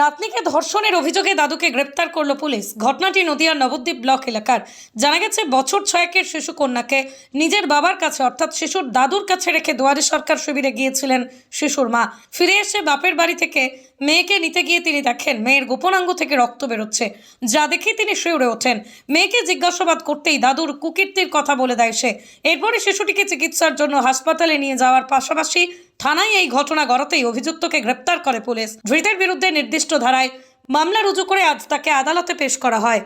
নাতনিকে ধর্ষণের অভিযোগে দাদুকে গ্রেপ্তার করল পুলিশ। ঘটনাটি নদিয়ার নবদ্বীপ ব্লক এলাকার। জানা গেছে, বছর ছয়েকের শিশু কন্যাকে নিজের বাবার কাছে, অর্থাৎ শিশুর দাদুর কাছে রেখে দুয়ারে সরকার শিবিরে গিয়েছিলেন শিশুর মা। ফিরে এসে বাপের বাড়ি থেকে মেয়েকে নিতে গিয়ে তিনি দেখেন, মেয়ের গোপনাঙ্গ থেকে রক্ত বেরোচ্ছে। যা দেখে তিনি শিউরে ওঠেন। মেয়েকে জিজ্ঞাসাবাদ করতেই দাদুর কুকীর্তির কথা বলে দেয় সে। এরপরে শিশুটিকে চিকিৎসার জন্য হাসপাতালে নিয়ে যাওয়ার পাশাপাশি থানায় এই ঘটনা গড়াতেই অভিযুক্তকে গ্রেপ্তার করে পুলিশ। ধৃতের বিরুদ্ধে নির্দিষ্ট ধারায় মামলা রুজু করে আজ তাকে আদালতে পেশ করা হয়।